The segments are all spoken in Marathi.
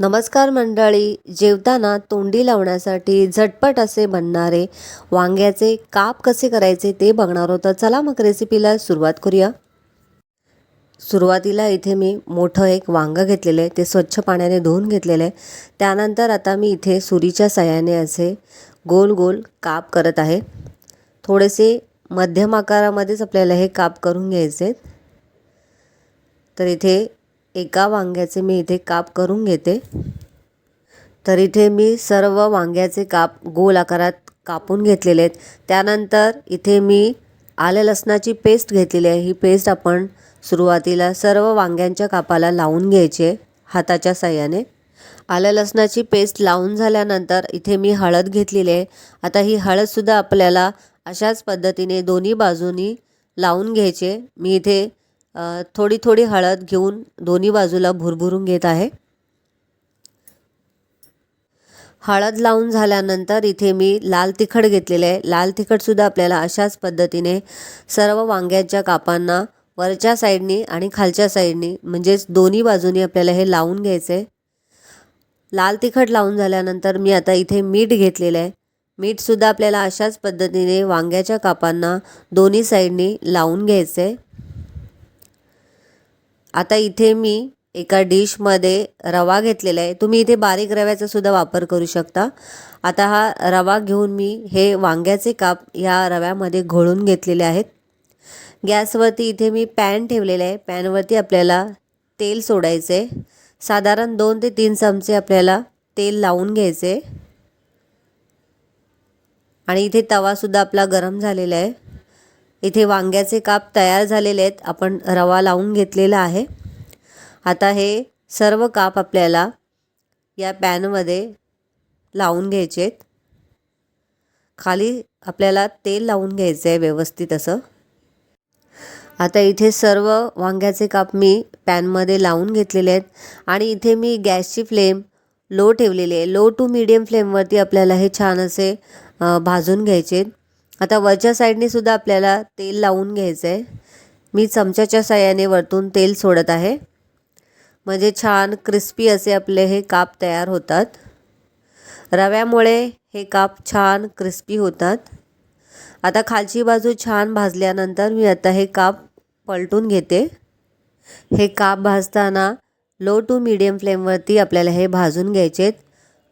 नमस्कार मंडळी जेवताना तोंडी लावण्यासाठी झटपट असे बनणारे वांग्याचे काप कसे करायचे ते बघणार होतं चला मग रेसिपीला सुरुवात करूया. सुरुवातीला इथे मी मोठं एक वांगं घेतलेलं आहे. ते स्वच्छ पाण्याने धुवून घेतलेलं आहे. त्यानंतर आता मी इथे सुरीच्या सहाय्याने असे गोल गोल काप करत आहे. थोडेसे मध्यम आकारामध्येच आपल्याला हे काप करून घ्यायचे आहेत. तर इथे एका वांग्याचे मी इथे काप करून घेते. तर इथे मी सर्व वांग्याचे काप गोल आकारात कापून घेतलेले आहेत. त्यानंतर इथे मी आलं लसणाची पेस्ट घेतलेली आहे. ही पेस्ट आपण सुरुवातीला सर्व वांग्यांच्या कापाला लावून घ्यायची आहे हाताच्या साह्याने. आलं लसणाची पेस्ट लावून झाल्यानंतर इथे मी हळद घेतलेली आहे. आता ही हळदसुद्धा आपल्याला अशाच पद्धतीने दोन्ही बाजूनी लावून घ्यायचे मी इथे थोडी थोडी हळद घेऊन दोन्ही बाजूला भुरभुरून घेत आहे. हळद लावून झाल्यानंतर इथे मी लाल तिखट घेतलेले आहे. लाल तिखटसुद्धा आपल्याला अशाच पद्धतीने सर्व वांग्याच्या कापांना वरच्या साईडनी आणि खालच्या साईडनी म्हणजेच दोन्ही बाजूनी आपल्याला हे लावून घ्यायचं. आहे लाल तिखट लावून झाल्यानंतर मी आता इथे मीठ घेतलेलं आहे. मीठसुद्धा आपल्याला अशाच पद्धतीने वांग्याच्या कापांना दोन्ही साईडनी लावून घ्यायचं. आहे आता इथे मी एका डिशमध्ये रवा घेतलेला आहे. तुम्ही इथे बारीक रव्याचा सुद्धा वापर करू शकता. आता हा रवा घेऊन मी हे वांग्याचे काप या रव्यामध्ये घोळून घेतलेले आहेत. गॅसवरती इथे मी पॅन ठेवलेलं आहे. पॅनवरती आपल्याला तेल सोडायचं आहे. साधारण दोन ते तीन चमचे आपल्याला तेल लावून घ्यायचे आणि इथे तवासुद्धा आपला गरम झालेला आहे. इथे वांग्याचे काप तयार झालेले आहेत. आपण रवा लावून घेतलेला आहे. आता हे सर्व काप आपल्याला या पॅनमध्ये लावून घ्यायचे आहेत. खाली आपल्याला तेल लावून घ्यायचं आहे व्यवस्थित असं. आता इथे सर्व वांग्याचे काप मी पॅनमध्ये लावून घेतलेले आहेत. आणि इथे मी गॅसची फ्लेम लो ठेवलेली आहे. लो टू मीडियम फ्लेमवरती आपल्याला हे छान असे भाजून घ्यायचे आहेत. आता वरच्या साईडने सुद्धा आपल्याला तेल लावून घ्यायचं आहे मी चमच्याच्या साह्याने वरतून तेल सोडत आहे. म्हणजे छान क्रिस्पी असे आपले हे काप तयार होतात. रव्यामुळे हे काप छान क्रिस्पी होतात. आता खालची बाजू छान भाजल्यानंतर मी आता हे काप पलटून घेते. हे काप भाजताना लो टू मीडियम फ्लेमवरती आपल्याला हे भाजून घ्यायचे आहेत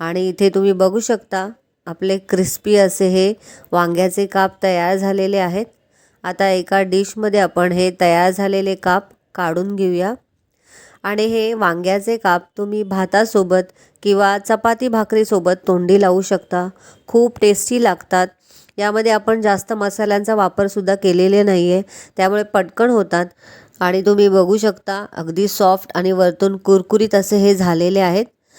आणि इथे तुम्ही बघू शकता आपले क्रिस्पी असे हे वांग्याचे काप तयार झालेले आहेत. आता एका डिशमध्ये आपण हे तयार झालेले काप काढून घेऊया. आणि हे वांग्याचे काप तुम्ही भातासोबत किंवा चपाती भाकरीसोबत तोंडी लावू शकता. खूप टेस्टी लागतात. यामध्ये आपण जास्त मसाल्यांचा वापरसुद्धा केलेले नाही आहे त्यामुळे पटकन होतात. आणि तुम्ही बघू शकता अगदी सॉफ्ट आणि वरतून कुरकुरीत असे हे झालेले आहेत.